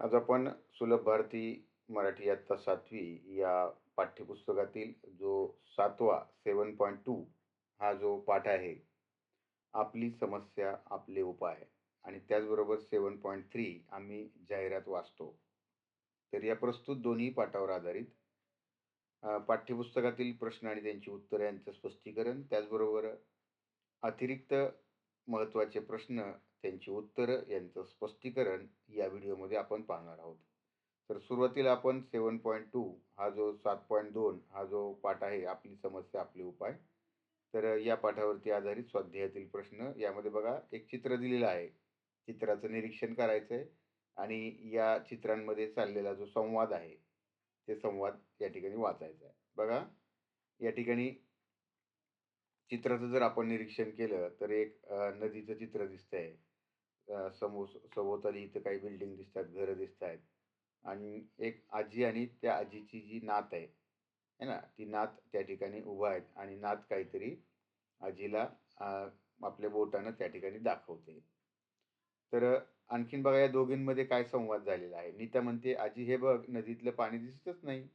आज आपण सुलभ भारती मराठी इयत्ता सातवी या पाठ्यपुस्तकातील जो सातवा सेवन पॉईंट टू हा जो पाठ आहे आपली समस्या आपले उपाय आणि त्याचबरोबर सेवन पॉईंट थ्री आम्ही जाहिरात वाचतो. तर या प्रस्तुत दोन्ही पाठावर आधारित पाठ्यपुस्तकातील प्रश्न आणि त्यांची उत्तरं यांचं स्पष्टीकरण त्याचबरोबर अतिरिक्त महत्त्वाचे प्रश्न त्यांची उत्तरं यांचं स्पष्टीकरण या व्हिडिओमध्ये आपण पाहणार आहोत. तर सुरुवातीला आपण सेवन पॉईंट टू हा जो सात पॉईंट दोन हा जो पाठ आहे आपली समस्या आपले उपाय. तर या पाठावरती आधारित स्वाध्यायातील प्रश्न यामध्ये बघा एक चित्र दिलेलं आहे. चित्राचं निरीक्षण करायचं आहे आणि या चित्रांमध्ये चाललेला जो संवाद आहे ते संवाद या ठिकाणी वाचायचा आहे. बघा या ठिकाणी चित्राचं जर आपण निरीक्षण केलं तर एक अ, नदीचं चित्र दिसतंय. अ, समो सभोवताली इथं काही बिल्डिंग दिसतात घरं दिसत आहेत आणि एक आजी आणि त्या आजीची जी नात आहे है ना? ती नात त्या ठिकाणी उभा आहेत आणि नात काहीतरी आजीला अ, आपल्या बोटानं त्या ठिकाणी दाखवते तर आणखीन बघा या दोघींमध्ये काय संवाद झालेला आहे? नीता म्हणते आजी हे बघ नदीतलं पाणी दिसतच नाही.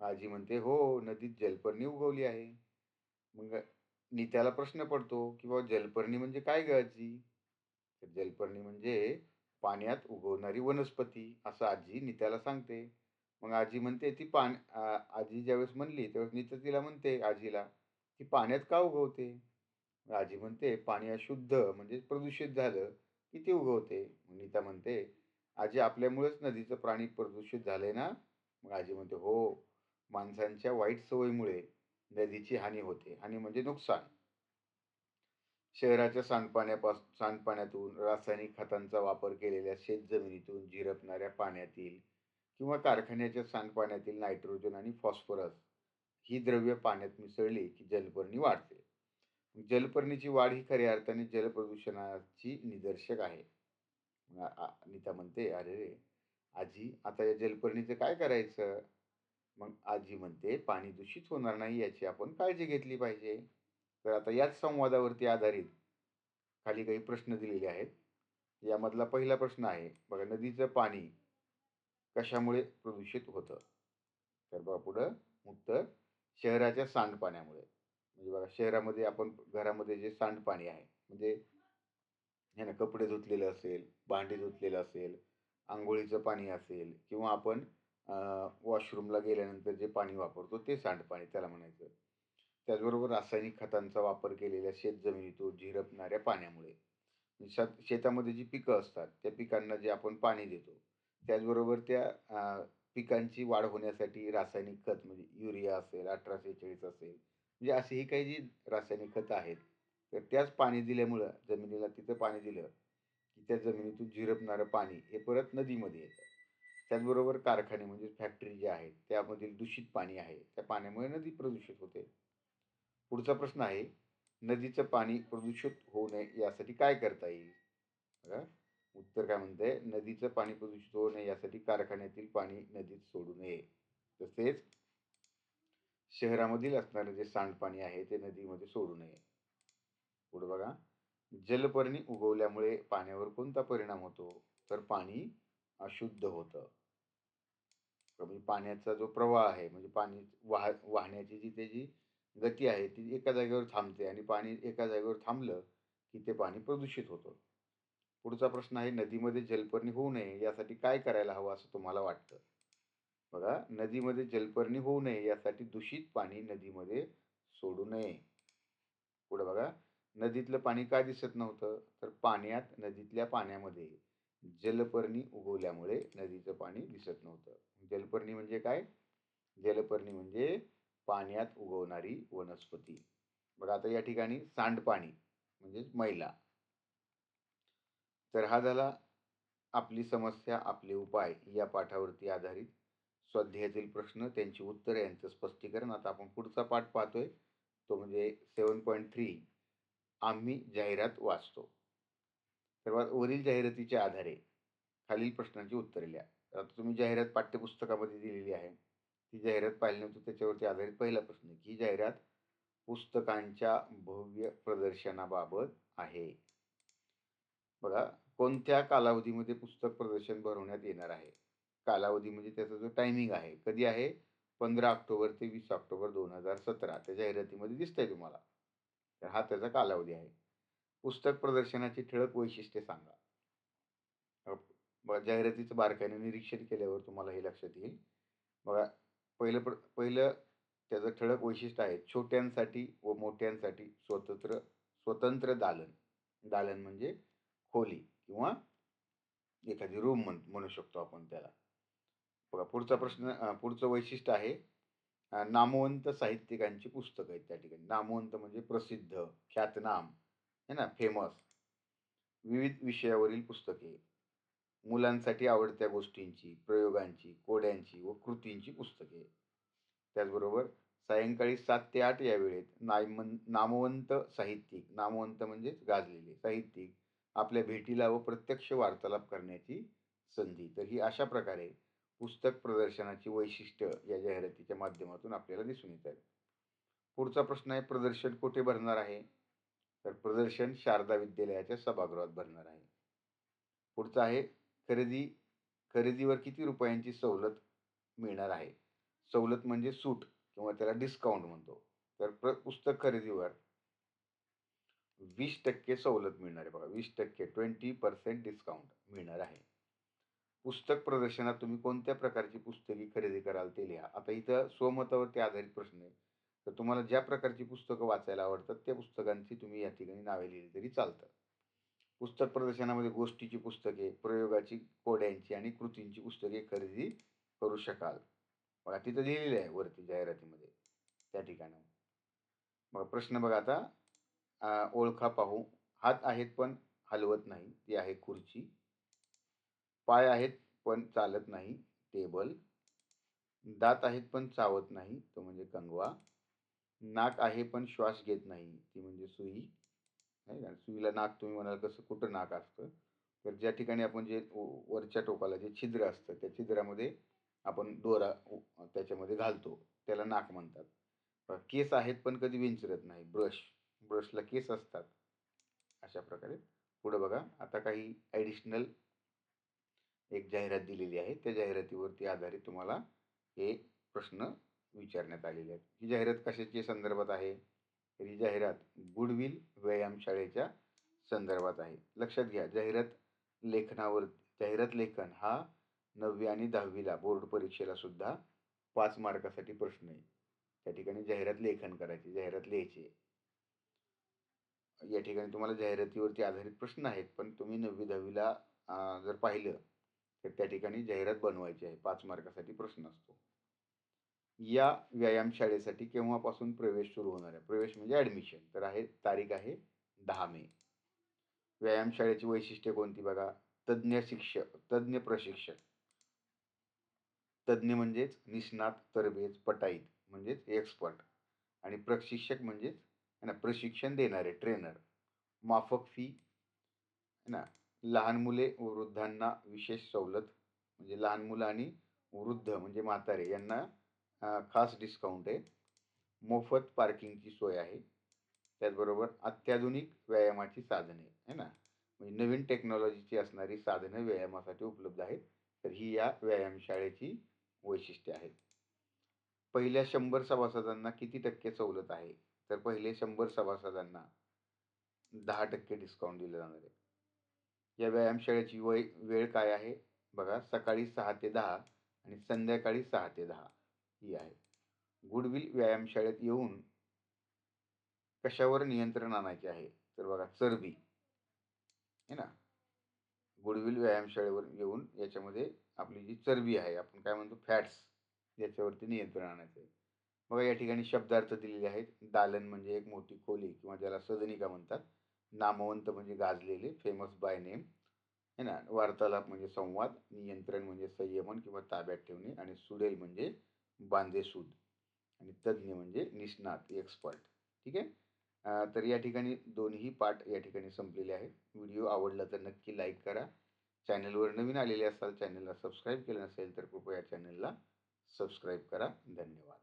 आजी म्हणते हो नदीत जलपर्णी उगवली आहे. मग नित्याला प्रश्न पडतो की बाबा जलपर्णी म्हणजे काय ग आजी? तर जलपर्णी म्हणजे पाण्यात उगवणारी वनस्पती असं आजी नित्याला सांगते. मग आजी म्हणते ती पान आजी ज्यावेळेस म्हणली त्यावेळेस नीता तिला म्हणते आजीला ती पाण्यात का उगवते? आजी म्हणते पाणी अशुद्ध म्हणजे प्रदूषित झालं की ती उगवते. मग नीता म्हणते आजी आपल्यामुळेच नदीचं पाणी प्रदूषित झालंय ना? मग आजी म्हणते हो माणसांच्या वाईट सवयीमुळे नदीची हानी होते हानी म्हणजे नुकसान. शहराच्या सांडपाण्यापास सांडपाण्यातून रासायनिक खतांचा वापर केलेल्या शेतजमिनीतून झिरपणाऱ्या पाण्यातील किंवा कारखान्याच्या सांडपाण्यातील नायट्रोजन आणि फॉस्फरस ही द्रव्य पाण्यात मिसळली की जलपर्णी वाढते. जलपर्णीची वाढ ही खऱ्या अर्थाने जलप्रदूषणाची निदर्शक आहे. नीता म्हणते अरे रे आजी आता या जलपर्णीचं काय करायचं? मग आजी म्हणते पाणी दूषित होणार नाही याची आपण काळजी घेतली पाहिजे. तर आता याच संवादावरती आधारित खाली काही प्रश्न दिलेले आहेत. यामधला पहिला प्रश्न आहे बघा नदीचं पाणी कशामुळे प्रदूषित होतं? तर बघा पुढं उत्तर शहराच्या सांडपाण्यामुळे. म्हणजे बघा शहरामध्ये आपण घरामध्ये जे सांडपाणी आहे म्हणजे हे ना कपडे धुतलेलं असेल भांडी धुतलेलं असेल आंघोळीचं पाणी असेल किंवा आपण वॉशरूमला गेल्यानंतर जे पाणी वापरतो ते सांडपाणी त्याला म्हणायचं. त्याचबरोबर रासायनिक खतांचा वापर केलेल्या शेतजमिनीतून झिरपणाऱ्या पाण्यामुळे. म्हणजे शेत शेतामध्ये जी पिकं असतात त्या पिकांना जे आपण पाणी देतो त्याचबरोबर त्या पिकांची वाढ होण्यासाठी रासायनिक खत म्हणजे युरिया असेल अठरा सेहेचाळीस असेल म्हणजे अशी ही काही जी रासायनिक खतं आहेत तर त्याच पाणी दिल्यामुळं जमिनीला तिथं पाणी दिलं की त्या जमिनीतून झिरपणारं पाणी हे परत नदीमध्ये येतं. त्याचबरोबर कारखाने म्हणजे फॅक्टरी जे आहेत त्यामधील दूषित पाणी आहे त्या पाण्यामुळे नदी प्रदूषित होते. पुढचा प्रश्न आहे नदीचं पाणी प्रदूषित होऊ नये यासाठी काय करता येईल? बघा उत्तर काय म्हणतंय? नदीचं पाणी प्रदूषित होऊ नये यासाठी कारखान्यातील पाणी नदीत सोडू नये. तसेच शहरामधील असणारे जे सांडपाणी आहे ते नदीमध्ये सोडू नये. पुढे बघा जलपर्णी उगवल्यामुळे पाण्यावर कोणता परिणाम होतो? तर पाणी अशुद्ध होतं. म्हणजे पाण्याचा जो प्रवाह आहे म्हणजे पाणी वाह वाहण्याची जी त्याची गती आहे ती एका जागेवर थांबते आणि पाणी एका जागेवर थांबलं की ते पाणी प्रदूषित होतं. पुढचा प्रश्न आहे नदीमध्ये जलपर्णी होऊ नये यासाठी काय करायला हवं असं तुम्हाला वाटतं? बघा नदीमध्ये जलपर्णी होऊ नये यासाठी दूषित पाणी नदीमध्ये सोडू नये. पुढे बघा नदीतलं पाणी का दिसत नव्हतं? तर पाण्यात नदीतल्या पाण्यामध्ये. जलपर्णी उगवल्यामुळे नदीचं पाणी दिसत नव्हतं. जलपर्णी म्हणजे काय? जलपर्णी म्हणजे पाण्यात उगवणारी वनस्पती. बघा आता या ठिकाणी सांडपाणी म्हणजेच मैला. तर हा झाला आपली समस्या आपले उपाय या पाठावरती आधारित. स्वाध्यायातील प्रश्न त्यांची उत्तरे यांचं स्पष्टीकरण आता आपण पुढचा पाठ पाहतोय. तो म्हणजे सेवन पॉईंट थ्री आम्ही जाहिरात वाचतो. सर्वात वरील जाहिरातीच्या आधारे खालील प्रश्नांची उत्तरे लिहा. तर आता तुम्ही जाहिरात पाठ्यपुस्तकामध्ये दिलेली आहे. ती जाहिरात पाहिल्यानंतर त्याच्यावरती आधारित पहिला प्रश्न की ही जाहिरात पुस्तकांच्या भव्य प्रदर्शनाबाबत आहे. बघा कोणत्या कालावधीमध्ये पुस्तक प्रदर्शन भरवण्यात येणार आहे? कालावधी म्हणजे त्याचा जो टायमिंग आहे कधी आहे? पंधरा ऑक्टोबर ते वीस ऑक्टोबर दोन हजार सतरा. त्या जाहिरातीमध्ये दिसतंय तुम्हाला. तर हा त्याचा कालावधी आहे. पुस्तक प्रदर्शनाची ठळक वैशिष्ट्ये सांगा. जाहिरातीचं बारकाईने निरीक्षण केल्यावर तुम्हाला हे लक्षात येईल. बघा पहिलं प्र पहिलं त्याचं ठळक वैशिष्ट्य आहे छोट्यांसाठी व मोठ्यांसाठी स्वतंत्र स्वतंत्र दालन. दालन म्हणजे खोली किंवा एखादी रूम म्हण म्हणू शकतो आपण त्याला. बघा पुढचा प्रश्न पुढचं वैशिष्ट्य आहे नामवंत साहित्यिकांची पुस्तकं आहेत त्या ठिकाणी. नामवंत म्हणजे प्रसिद्ध ख्यातनाम. है ना फेमस विविध विषयावरील पुस्तके. मुलांसाठी आवडत्या गोष्टींची प्रयोगांची कोड्यांची व कृतींची पुस्तके. त्याचबरोबर सायंकाळी सात ते आठ या वेळेत नायमन नामवंत साहित्यिक नामवंत म्हणजेच गाजलेले साहित्यिक आपल्या भेटीला व प्रत्यक्ष वार्तालाप करण्याची संधी. तर ही अशा प्रकारे पुस्तक प्रदर्शनाची वैशिष्ट्य या जाहिरातीच्या माध्यमातून आपल्याला दिसून येत आहे पुढचा प्रश्न आहे प्रदर्शन कुठे भरणार आहे? तर प्रदर्शन शारदा विद्यालयाच्या सभागृहात भरणार आहे. पुढचं आहे खरेदी खरेदीवर किती रुपयांची सवलत मिळणार आहे? सवलत म्हणजे सूट किंवा त्याला डिस्काउंट म्हणतो. तर प्र पुस्तक खरेदीवर वीस टक्के सवलत मिळणार आहे बघा. वीस टक्के ट्वेंटी पर्सेंट डिस्काउंट मिळणार आहे. पुस्तक प्रदर्शनात तुम्ही कोणत्या प्रकारची पुस्तके खरेदी कराल ते लिहा. आता इथं स्वमतावरती आधारित प्रश्न आहे. तर तुम्हाला ज्या प्रकारची पुस्तकं वाचायला आवडतात त्या पुस्तकांची तुम्ही या ठिकाणी नावे लिहिली तरी चालतं. पुस्तक प्रदर्शनामध्ये गोष्टीची पुस्तके प्रयोगाची कोड्यांची आणि कृतींची पुस्तके खरेदी करू शकाल. बघा तिथं लिहिलेलं आहे वरती जाहिरातीमध्ये त्या ठिकाणी मग प्रश्न बघा आता. ओळखा पाहू. हात आहेत पण हलवत नाही. ती आहे खुर्ची. पाय आहेत पण चालत नाही. टेबल. दात आहेत पण चावत नाही. तो म्हणजे कंगवा. नाक आहे पण श्वास घेत नाही ती म्हणजे सुई. नाही का? सुईला नाक तुम्ही म्हणाल कसं कुठं नाक असतं? तर ज्या ठिकाणी आपण जे वरच्या टोकाला जे छिद्र असतं त्या छिद्रामध्ये आपण दोरा त्याच्यामध्ये घालतो. त्याला नाक म्हणतात. केस आहेत पण कधी विंचरत नाही. ब्रश. ब्रशला केस असतात. अशा प्रकारे. पुढं बघा. आता काही ॲडिशनल एक जाहिरात दिलेली आहे. त्या जाहिरातीवरती आधारित तुम्हाला हे प्रश्न विचारण्यात आलेली आहेत. ही जाहिरात कशाच्या संदर्भात आहे? तर ही जाहिरात गुडविल व्यायामशाळेच्या संदर्भात आहे. लक्षात घ्या जाहिरात लेखनावर जाहिरात लेखन हा नववी आणि दहावीला बोर्ड परीक्षेला सुद्धा पाच मार्कासाठी प्रश्न आहे. त्या ठिकाणी जाहिरात लेखन करायचे जाहिरात लिहायचे या ठिकाणी तुम्हाला जाहिरातीवरती आधारित प्रश्न आहेत पण तुम्ही नववी दहावीला जर पाहिलं तर त्या ठिकाणी जाहिरात बनवायची आहे. पाच मार्कासाठी प्रश्न असतो. या व्यायामशाळेसाठी केव्हापासून प्रवेश सुरू होणार आहे? प्रवेश म्हणजे ॲडमिशन तर आहे तारीख आहे दहा मे. व्यायामशाळेची वैशिष्ट्ये कोणती बघा? तज्ज्ञ शिक्षक तज्ज्ञ प्रशिक्षक. तज्ज्ञ म्हणजेच निष्णात तरबेज पटाईत म्हणजेच एक्सपर्ट आणि प्रशिक्षक म्हणजेच है ना प्रशिक्षण देणारे ट्रेनर माफक फी है ना लहान मुले व वृद्धांना विशेष सवलत म्हणजे लहान मुलं आणि वृद्ध म्हणजे म्हातारे यांना खास डिस्काउंट आहे. मोफत पार्किंगची सोय आहे. त्याचबरोबर अत्याधुनिक व्यायामाची साधने आहे ना? म्हणजे नवीन टेक्नॉलॉजीची असणारी साधनं व्यायामासाठी उपलब्ध आहेत. तर ही या व्यायामशाळेची वैशिष्ट्ये आहेत पहिल्या शंभर सभासदांना किती टक्के सवलत आहे? तर पहिले शंभर सभासदांना दहा टक्के डिस्काउंट दिलं जाणार आहे. या व्यायामशाळेची वय वेळ काय आहे? बघा सकाळी सहा ते दहा आणि संध्याकाळी सहा ते दहा. ही आहे. गुडविल व्यायामशाळेत येऊन कशावर नियंत्रण आणायचे आहे? तर बघा चरबी. है ना? गुडविल व्यायामशाळेवर येऊन याच्यामध्ये आपली जी चरबी आहे आपण काय म्हणतो फॅट्स याच्यावरती नियंत्रण आणायचं आहे. बघा या ठिकाणी शब्दार्थ दिलेले आहेत. दालन म्हणजे एक मोठी खोली किंवा ज्याला सदनिका म्हणतात. नामवंत म्हणजे गाजलेले फेमस बाय नेम है ना? वार्तालाप म्हणजे संवाद नियंत्रण म्हणजे संयमन किंवा ताब्यात ठेवणे आणि सुडेल म्हणजे बांधेसूद आणि तज्ज्ञ म्हणजे निष्णात एक्सपर्ट ठीक आहे? तर या ठिकाणी दोन्ही पाठ या ठिकाणी संपलेले आहेत. व्हिडिओ आवडला तर नक्की लाईक करा. चॅनलवर नवीन आलेले असाल चॅनलला सबस्क्राईब केलं नसेल तर कृपया चॅनलला सबस्क्राईब करा. धन्यवाद.